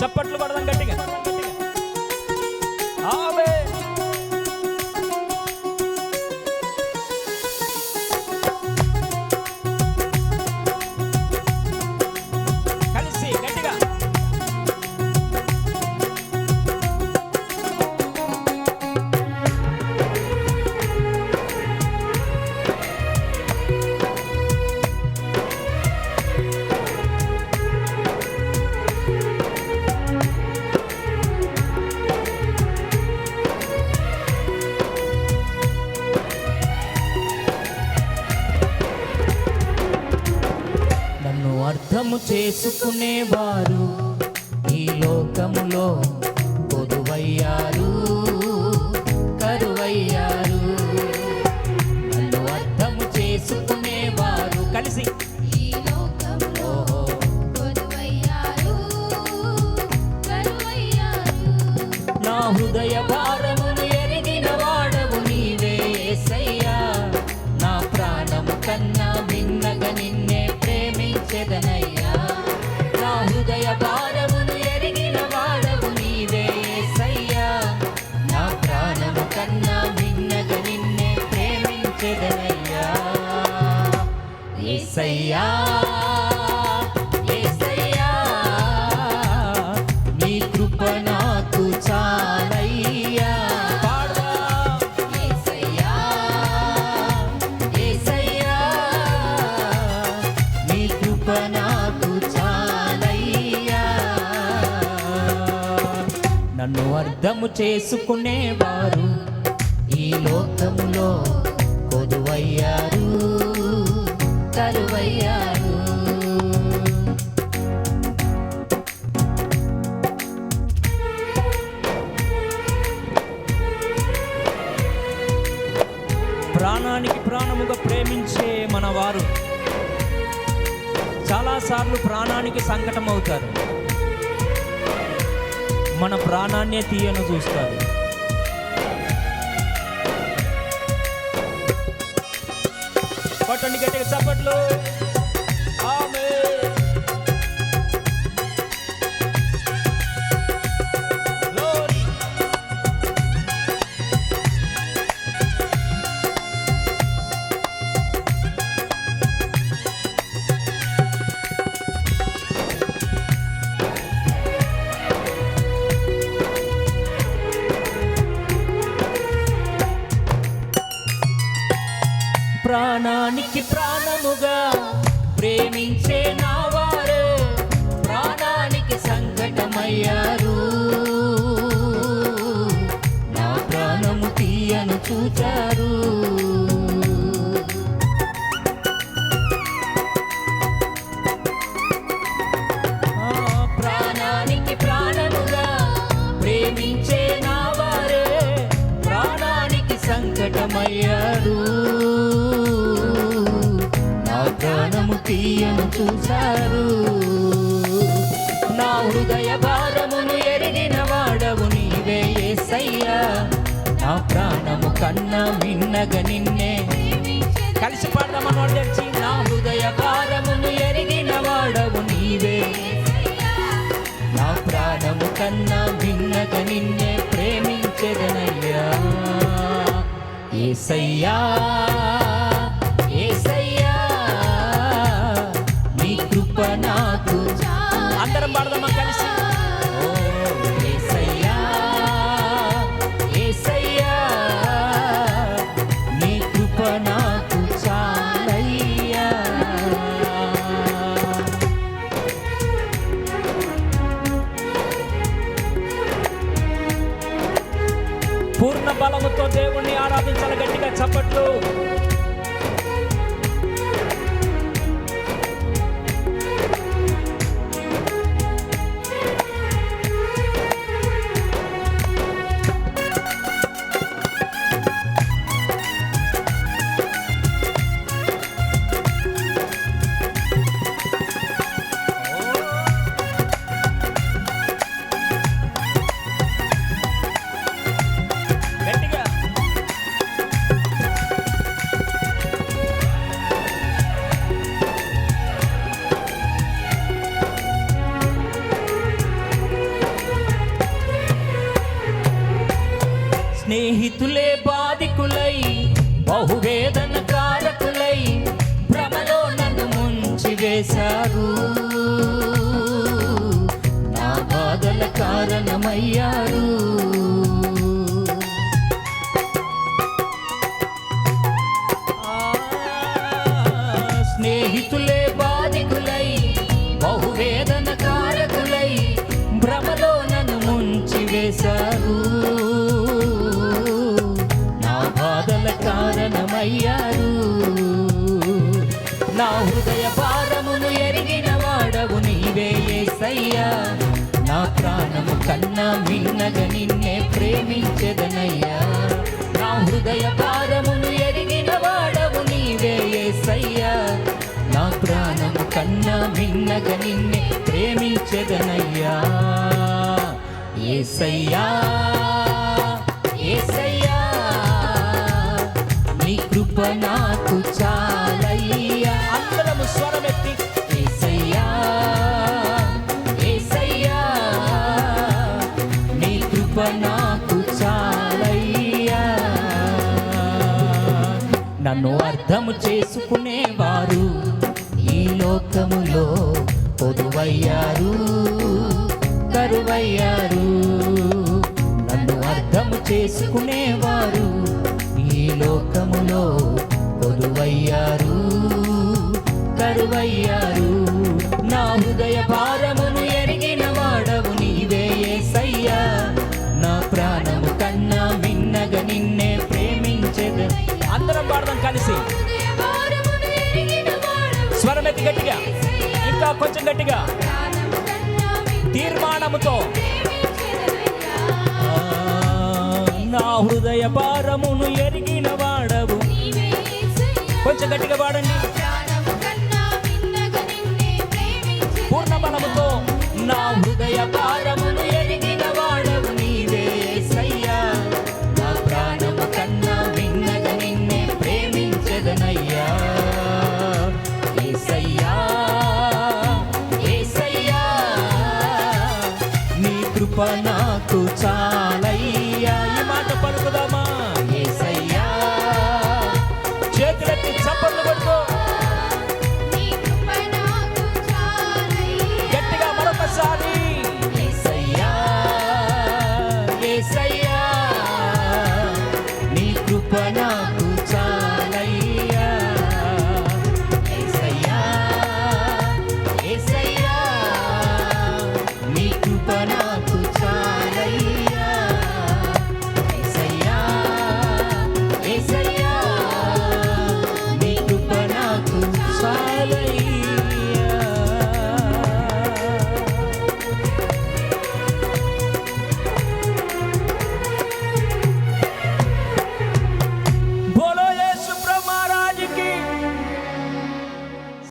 చప్పట్లు పడదాం గట్టిగా చేసుకునేవారు ఈ లోకములో కొదువయ్యారు కరువయ్యారు. నన్ను అర్థము చేసుకునేవారు కలిసి. నా హృదయ సొంతము చేసుకునేవారు. ఈ లోకములో కొదువయ్యారు కరువయ్యారు ప్రాణానికి ప్రాణముగా ప్రేమించే మన వారు చాలాసార్లు ప్రాణానికి సంకటం అవుతారు మన ప్రాణాన్నే తీయను చూస్తాడు. పట్టండి గట్టిగా చప్పట్లు. ప్రాణానికి ప్రాణముగా ప్రేమించే నా వారు ప్రాణానికి సంకటమయ్యారు. నా ప్రాణము తీయను చూచారు. గానము తీయను చూశారు. నా హృదయ భారమును ఎరిగిన వాడవు నీవే ఏసయ్యా. నా ప్రాణము కన్నా మిన్నగ నిన్నే. కలిసి పాడమను తెచ్చి నా హృదయ భారమును ఎరిగిన వాడవు నీవే నా ప్రాణము కన్నా భిన్నగా నిన్నే ప్రేమించదనయ్యా. ఏసయ్యా. నాకు అందరం పాడదామా కలిసి? పూర్ణ బలముతో దేవుణ్ణి ఆరాధించాలి గట్టిగా చప్పట్లు. స్నేహితులే బాధికులై బహువేదన కారకులై భ్రమలో నన్ను ముంచి వేశారు. నా బాధల కారణమయ్యారు కన్నా మిన్నగ నిన్నే ప్రేమించదనయ్యా. నా హృదయ భారమును ఎరిగిన వాడవు నీవే యేసయ్యా నా ప్రాణము కన్నా మిన్నగ నిన్నే ప్రేమించెదనయ్యా. ఏసయ్యా ఏసయ్యా నీ కృప నాకు నన్ను అర్థము చేసుకునేవారు. ఈ లోకములో పొదువయ్యారు కరువయ్యారు. నన్ను అర్థము చేసుకునేవారు. ఈ లోకం కలిసి. హృదయభారమును స్వరమెత్తి గట్టిగా. ఇంకా కొంచెం గట్టిగా. తీర్మానముతో. నా హృదయ భారమును ఎరిగిన వాడవు. కొంచెం గట్టిగా పాడండి.